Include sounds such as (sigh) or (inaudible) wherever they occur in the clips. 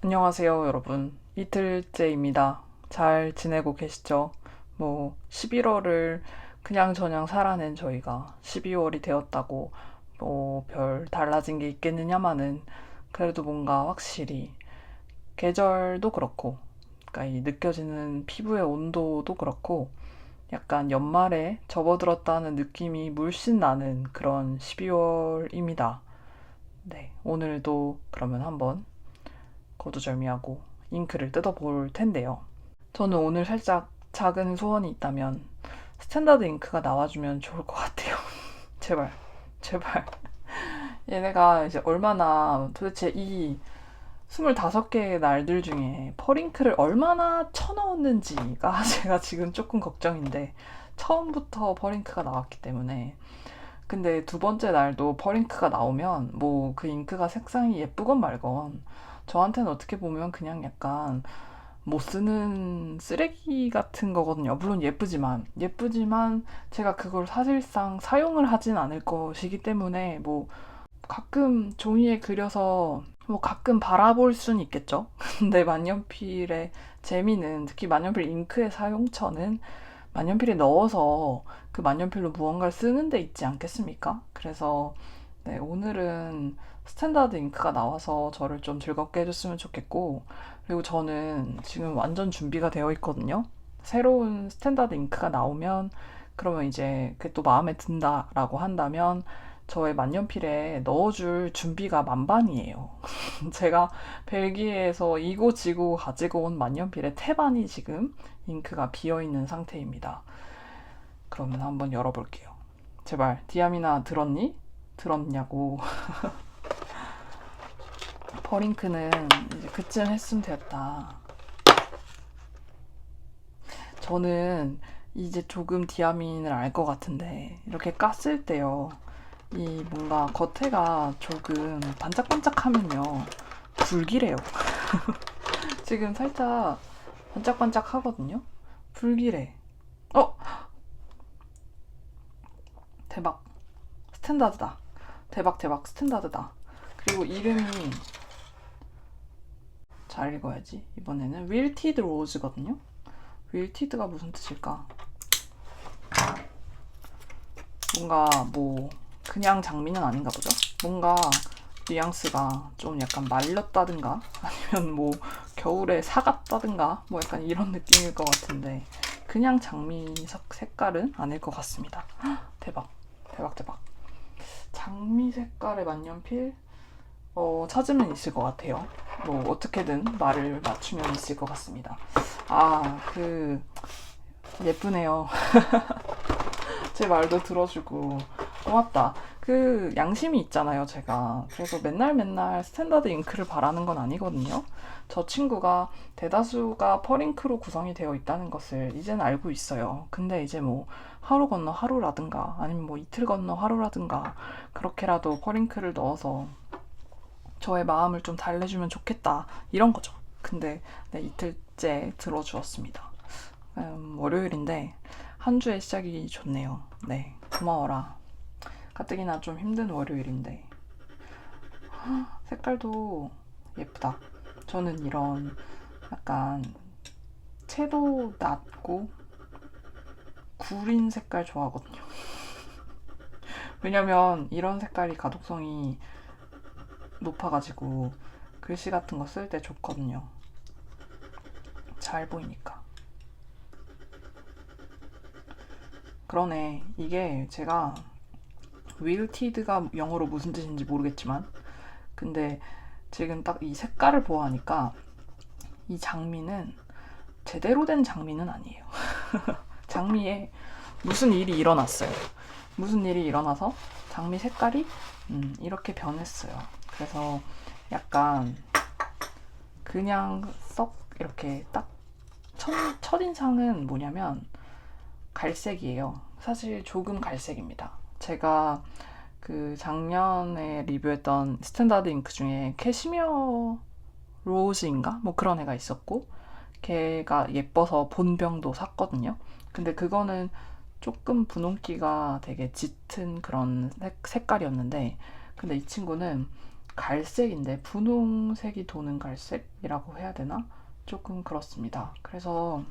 안녕하세요, 여러분. 이틀째입니다. 잘 지내고 계시죠? 뭐, 11월을 그냥저냥 살아낸 저희가 12월이 되었다고 뭐, 별 달라진 게 있겠느냐마는 그래도 뭔가 확실히 계절도 그렇고, 그러니까 이 느껴지는 피부의 온도도 그렇고, 약간 연말에 접어들었다는 느낌이 물씬 나는 그런 12월입니다. 네, 오늘도 그러면 한번 거두절미하고 잉크를 뜯어볼 텐데요. 저는 오늘 살짝 작은 소원이 있다면 스탠다드 잉크가 나와주면 좋을 것 같아요. (laughs) 제발, 제발. (laughs) 얘네가 이제 얼마나 도대체 이 25개의 날들 중에 펄잉크를 얼마나 쳐넣었는지가 (laughs) 제가 지금 조금 걱정인데 처음부터 펄잉크가 나왔기 때문에 근데 두 번째 날도 펄잉크가 나오면 뭐 그 잉크가 색상이 예쁘건 말건 저한테는 어떻게 보면 그냥 약간 못 쓰는 쓰레기 같은 거거든요. 물론 예쁘지만 예쁘지만 제가 그걸 사실상 사용을 하진 않을 것이기 때문에 뭐 가끔 종이에 그려서 뭐 가끔 바라볼 수는 있겠죠. (laughs) 근데 만년필의 재미는 특히 만년필 잉크의 사용처는 만년필에 넣어서 그 만년필로 무언가를 쓰는 데 있지 않겠습니까? 그래서 네, 오늘은 스탠다드 잉크가 나와서 저를 좀 즐겁게 해줬으면 좋겠고, 그리고 저는 지금 완전 준비가 되어 있거든요. 새로운 스탠다드 잉크가 나오면, 그러면 이제 그게 또 마음에 든다라고 한다면, 저의 만년필에 넣어줄 준비가 만반이에요. (laughs) 제가 벨기에에서 이고 지고 가지고 온 만년필의 태반이 지금 잉크가 비어 있는 상태입니다. 그러면 한번 열어볼게요. 제발, 디아미나 들었니? 들었냐고. (laughs) 버링크는 이제 그쯤 했으면 되었다. 저는 이제 조금 디아민을 알 것 같은데 이렇게 깠을 때요. 이 뭔가 겉에가 조금 반짝반짝하면요. 불길해요. (laughs) 지금 살짝 반짝반짝 하거든요. 불길해. 어? 대박. 스탠다드다. 대박 대박 스탠다드다. 그리고 이름이 잘 읽어야지. 이번에는 윌티드 로즈거든요. 윌티드가 무슨 뜻일까? 뭔가 뭐 그냥 장미는 아닌가 보죠. 뭔가 뉘앙스가 좀 약간 말렸다든가 아니면 뭐 겨울에 사갔다든가 뭐 약간 이런 느낌일 것 같은데 그냥 장미석 색깔은 아닐 것 같습니다. 대박 대박 대박 장미 색깔의 만년필 어, 찾으면 있을 것 같아요. 뭐 어떻게든 말을 맞추면 있을 것 같습니다. 아, 그 예쁘네요. (laughs) 제 말도 들어주고 고맙다. 그 양심이 있잖아요, 제가. 그래서 맨날 맨날 스탠다드 잉크를 바라는 건 아니거든요. 저 친구가 대다수가 펄잉크로 구성이 되어 있다는 것을 이제는 알고 있어요. 근데 이제 뭐 하루 건너 하루라든가 아니면 뭐 이틀 건너 하루라든가 그렇게라도 펄잉크를 넣어서 저의 마음을 좀 달래주면 좋겠다 이런 거죠. 근데 네, 이틀째 들어주었습니다. 음, 월요일인데 한 주의 시작이 좋네요. 네, 고마워라. 가뜩이나 좀 힘든 월요일인데 색깔도 예쁘다. 저는 이런 약간 채도 낮고 구린 색깔 좋아하거든요. (laughs) 왜냐면 이런 색깔이 가독성이 높아가지고 글씨 같은 거 쓸 때 좋거든요. 잘 보이니까. 그러네. 이게 제가 윌티드가 영어로 무슨 뜻인지 모르겠지만 근데 지금 딱 이 색깔을 보아하니까 이 장미는 제대로 된 장미는 아니에요. (laughs) 장미에 무슨 일이 일어났어요. 무슨 일이 일어나서 장미 색깔이 음, 이렇게 변했어요. 그래서 약간 그냥 썩 이렇게 딱 첫, 첫인상은 뭐냐면 갈색이에요. 사실 조금 갈색입니다. 제가 그 작년에 리뷰했던 스탠다드 잉크 중에 캐시미어 로즈인가? 뭐 그런 애가 있었고 걔가 예뻐서 본병도 샀거든요. 근데 그거는 조금 분홍기가 되게 짙은 그런 색, 색깔이었는데 근데 이 친구는 갈색인데 분홍색이 도는 갈색이라고 해야 되나? 조금 그렇습니다. 그래서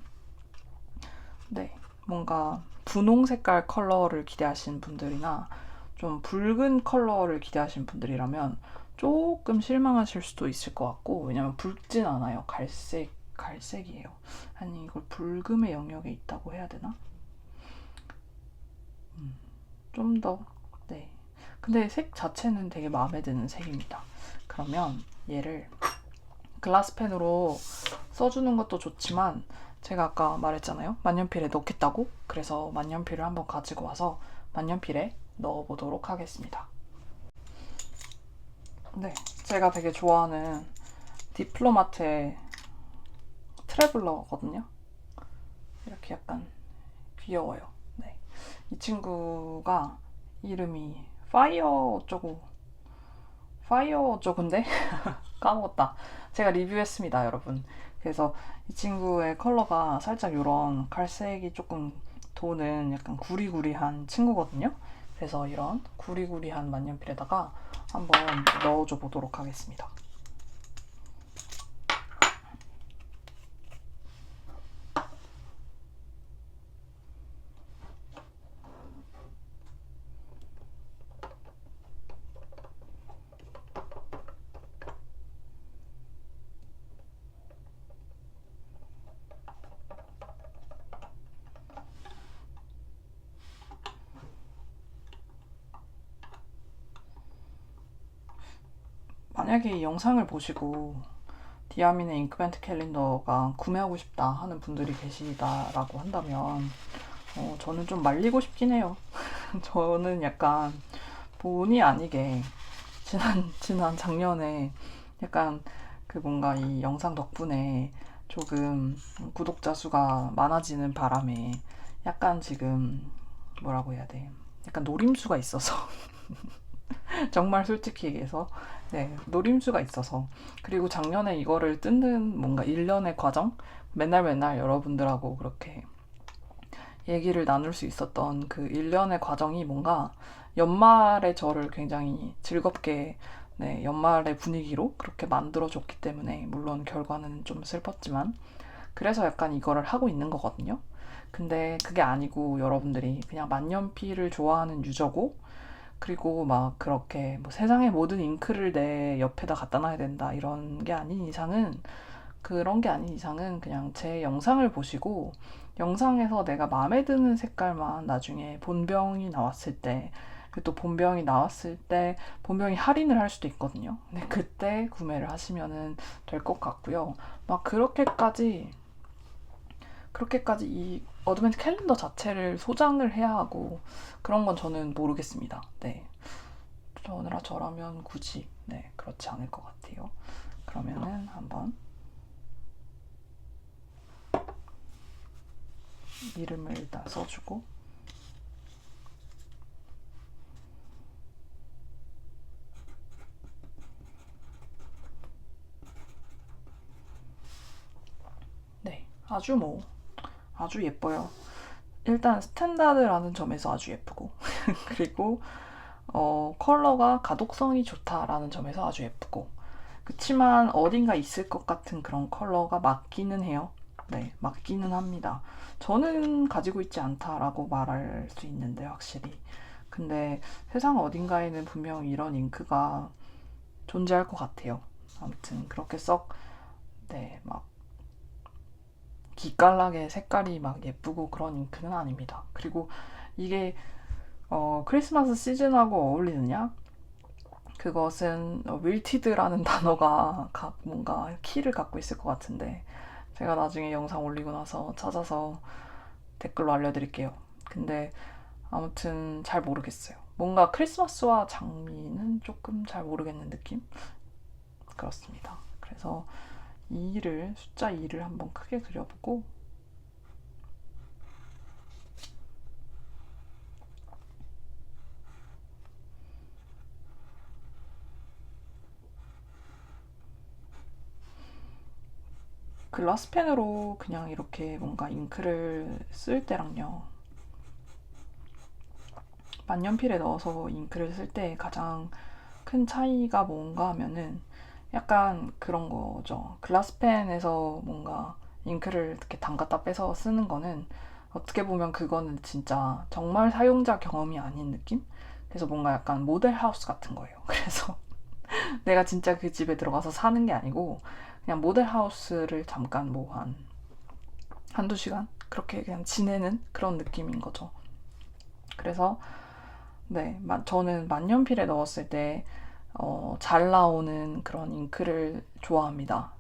네 뭔가 분홍 색깔 컬러를 기대하시는 분들이나 좀 붉은 컬러를 기대하시는 분들이라면 조금 실망하실 수도 있을 것 같고 왜냐면 붉진 않아요. 갈색 갈색이에요. 아니 이걸 붉음의 영역에 있다고 해야 되나? 음, 좀더 네. 근데 색 자체는 되게 마음에 드는 색입니다. 그러면 얘를 글라스펜으로 써주는 것도 좋지만 제가 아까 말했잖아요. 만년필에 넣겠다고. 그래서 만년필을 한번 가지고 와서 만년필에 넣어보도록 하겠습니다. 네, 제가 되게 좋아하는 디플로마트의 트래블러거든요. 이렇게 약간 귀여워요. 네, 이 친구가 이름이 파이어 어쩌고 파이어 어쩌고인데 (laughs) 까먹었다. 제가 리뷰했습니다, 여러분. 그래서 이 친구의 컬러가 살짝 이런 갈색이 조금 도는 약간 구리구리한 친구거든요. 그래서 이런 구리구리한 만년필에다가 한번 넣어줘 보도록 하겠습니다. 만약에 이 영상을 보시고 디아민의 잉크벤트 캘린더가 구매하고 싶다 하는 분들이 계시다라고 한다면 어, 저는 좀 말리고 싶긴 해요. (laughs) 저는 약간 본의 아니게 지난 (laughs) 지난 작년에 약간 그 뭔가 이 영상 덕분에 조금 구독자 수가 많아지는 바람에 약간 지금 뭐라고 해야 돼? 약간 노림수가 있어서 (laughs) 정말 솔직히 얘기해서 네, 노림수가 있어서 그리고 작년에 이거를 뜯는 뭔가 일련의 과정 맨날 맨날 여러분들하고 그렇게 얘기를 나눌 수 있었던 그 일련의 과정이 뭔가 연말에 저를 굉장히 즐겁게 네, 연말의 분위기로 그렇게 만들어줬기 때문에 물론 결과는 좀 슬펐지만 그래서 약간 이거를 하고 있는 거거든요. 근데 그게 아니고 여러분들이 그냥 만년필을 좋아하는 유저고 그리고 막 그렇게 뭐 세상의 모든 잉크를 내 옆에다 갖다 놔야 된다 이런 게 아닌 이상은 그런 게 아닌 이상은 그냥 제 영상을 보시고 영상에서 내가 마음에 드는 색깔만 나중에 본병이 나왔을 때 또 본병이 나왔을 때 본병이 할인을 할 수도 있거든요. 근데 그때 구매를 하시면은 될 것 같고요. 막 그렇게까지 그렇게까지 이 어드벤트 캘린더 자체를 소장을 해야 하고 그런 건 저는 모르겠습니다. 네. 저느라 저라면 굳이 네 그렇지 않을 것 같아요. 그러면은 한번 이름을 일단 써주고 네 아주 뭐 아주 예뻐요. 일단 스탠다드라는 점에서 아주 예쁘고 (laughs) 그리고 어, 컬러가 가독성이 좋다라는 점에서 아주 예쁘고 그치만 어딘가 있을 것 같은 그런 컬러가 맞기는 해요. 네, 맞기는 합니다. 저는 가지고 있지 않다라고 말할 수 있는데 확실히. 근데 세상 어딘가에는 분명 이런 잉크가 존재할 것 같아요. 아무튼 그렇게 썩 네, 막 기깔나게 색깔이 막 예쁘고 그런 잉크는 아닙니다. 그리고 이게 어, 크리스마스 시즌하고 어울리느냐? 그것은 윌티드라는 (laughs) 단어가 각 뭔가 키를 갖고 있을 것 같은데 제가 나중에 영상 올리고 나서 찾아서 댓글로 알려드릴게요. 근데 아무튼 잘 모르겠어요. 뭔가 크리스마스와 장미는 조금 잘 모르겠는 느낌? 그렇습니다. 그래서 2를 숫자 2를 한번 크게 그려보고 글라스펜으로 그냥 이렇게 뭔가 잉크를 쓸 때랑요. 만년필에 넣어서 잉크를 쓸 때 가장 큰 차이가 뭔가 하면은 약간 그런 거죠. 글라스펜에서 뭔가 잉크를 이렇게 담갔다 빼서 쓰는 거는 어떻게 보면 그거는 진짜 정말 사용자 경험이 아닌 느낌? 그래서 뭔가 약간 모델 하우스 같은 거예요. (laughs) 그래서 내가 진짜 그 집에 들어가서 사는 게 아니고 그냥 모델 하우스를 잠깐 뭐 한 한두 시간 그렇게 그냥 지내는 그런 느낌인 거죠. 그래서 네, 저는 만년필에 넣었을 때 어, 잘 나오는 그런 잉크를 좋아합니다.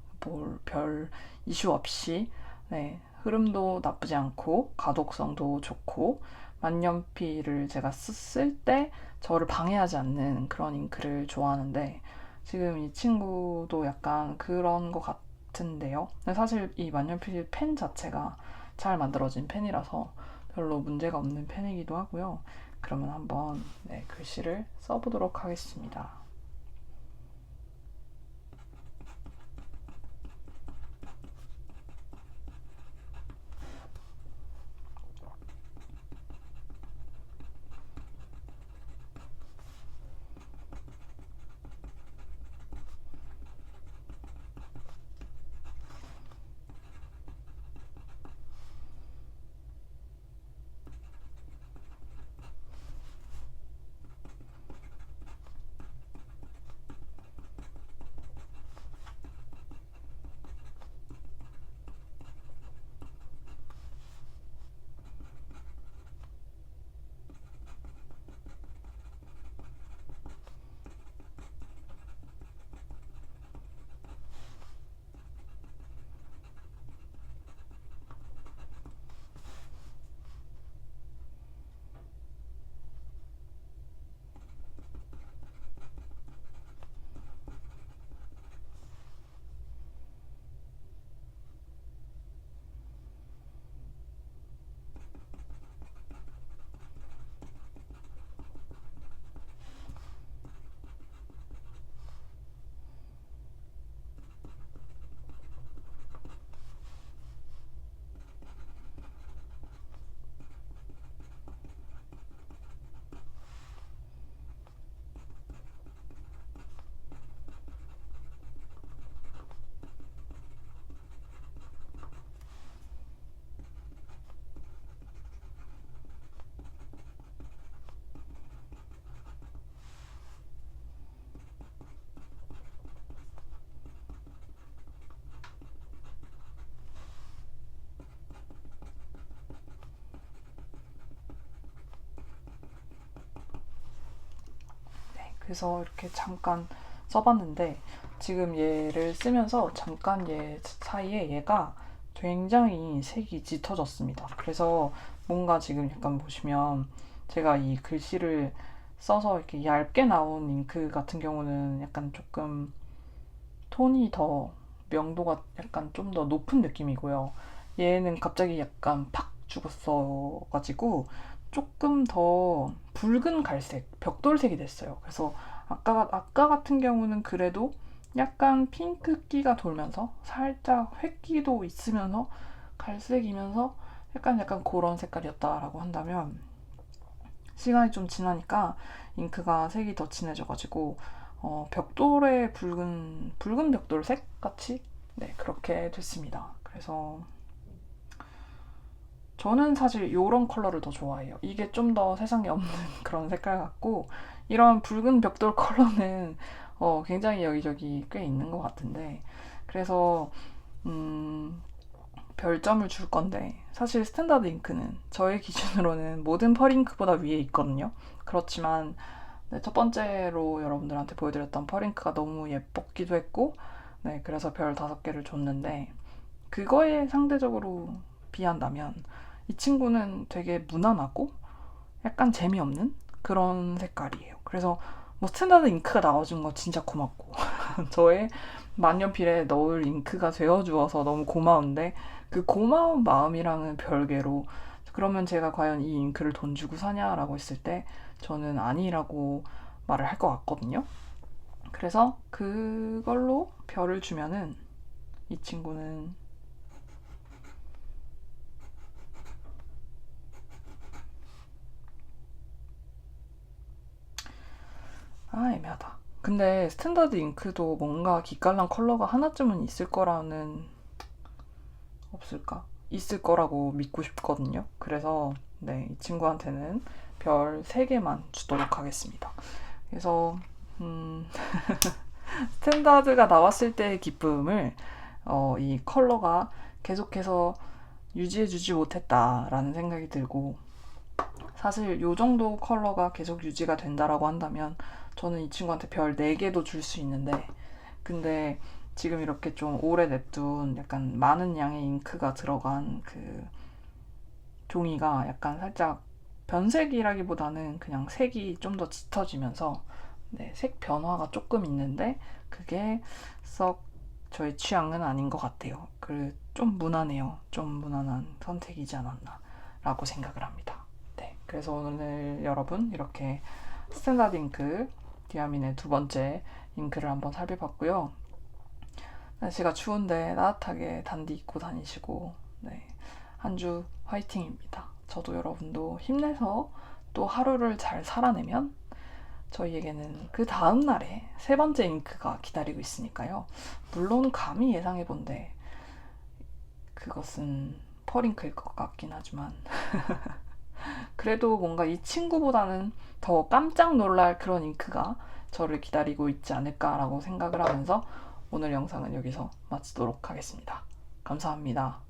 별 이슈 없이 네, 흐름도 나쁘지 않고 가독성도 좋고 만년필을 제가 쓸 때 저를 방해하지 않는 그런 잉크를 좋아하는데 지금 이 친구도 약간 그런 것 같은데요. 사실 이 만년필 펜 자체가 잘 만들어진 펜이라서 별로 문제가 없는 펜이기도 하고요. 그러면 한번 네, 글씨를 써보도록 하겠습니다. 그래서 이렇게 잠깐 써봤는데 지금 얘를 쓰면서 잠깐 얘 사이에 얘가 굉장히 색이 짙어졌습니다. 그래서 뭔가 지금 약간 보시면 제가 이 글씨를 써서 이렇게 얇게 나온 잉크 같은 경우는 약간 조금 톤이 더 명도가 약간 좀 더 높은 느낌이고요. 얘는 갑자기 약간 팍 죽었어가지고 조금 더 붉은 갈색, 벽돌색이 됐어요. 그래서 아까, 아까 같은 경우는 그래도 약간 핑크기가 돌면서 살짝 획기도 있으면서 갈색이면서 약간 약간 그런 색깔이었다라고 한다면 시간이 좀 지나니까 잉크가 색이 더 진해져가지고 어, 벽돌의 붉은 붉은 벽돌색 같이 네 그렇게 됐습니다. 그래서 저는 사실 이런 컬러를 더 좋아해요. 이게 좀 더 세상에 없는 (laughs) 그런 색깔 같고 이런 붉은 벽돌 컬러는 (laughs) 어, 굉장히 여기저기 꽤 있는 것 같은데 그래서 음, 별점을 줄 건데 사실 스탠다드 잉크는 저의 (laughs) 기준으로는 모든 펄 잉크보다 위에 있거든요. 그렇지만 네, 첫 번째로 여러분들한테 보여드렸던 펄 잉크가 너무 예뻤기도 했고 네, 그래서 별 다섯 개를 줬는데 그거에 상대적으로 비한다면 이 친구는 되게 무난하고 약간 재미없는 그런 색깔이에요. 그래서 뭐 스탠다드 잉크가 나와준 거 진짜 고맙고 (laughs) 저의 만년필에 넣을 잉크가 되어주어서 너무 고마운데 그 고마운 마음이랑은 별개로 그러면 제가 과연 이 잉크를 돈 주고 사냐라고 했을 때 저는 아니라고 말을 할 것 같거든요. 그래서 그걸로 별을 주면은 이 친구는 아 애매하다. 근데 스탠다드 잉크도 뭔가 기깔난 컬러가 하나쯤은 있을 거라는 없을까? 있을 거라고 믿고 싶거든요. 그래서 네, 이 친구한테는 별 3개만 주도록 하겠습니다. 그래서 음, (laughs) 스탠다드가 나왔을 때의 기쁨을 어, 이 컬러가 계속해서 유지해주지 못했다라는 생각이 들고 사실 이 정도 컬러가 계속 유지가 된다라고 한다면 저는 이 친구한테 별 4개도 줄 수 있는데 근데 지금 이렇게 좀 오래 냅둔 약간 많은 양의 잉크가 들어간 그 종이가 약간 살짝 변색이라기보다는 그냥 색이 좀 더 짙어지면서 네, 색 변화가 조금 있는데 그게 썩 저의 취향은 아닌 것 같아요. 그좀 무난해요. 좀 무난한 선택이지 않았나라고 생각을 합니다. 네, 그래서 오늘 여러분 이렇게 스탠다드 잉크 디아민의 두 번째 잉크를 한번 살펴봤고요. 날씨가 추운데 따뜻하게 단디 입고 다니시고 네, 한 주 화이팅입니다. 저도 여러분도 힘내서 또 하루를 잘 살아내면 저희에게는 그 다음 날에 세 번째 잉크가 기다리고 있으니까요. 물론 감히 예상해 본데 그것은 퍼링크일 것 같긴 하지만 (laughs) 그래도 뭔가 이 친구보다는 더 깜짝 놀랄 그런 잉크가 저를 기다리고 있지 않을까라고 생각을 하면서 오늘 영상은 여기서 마치도록 하겠습니다. 감사합니다.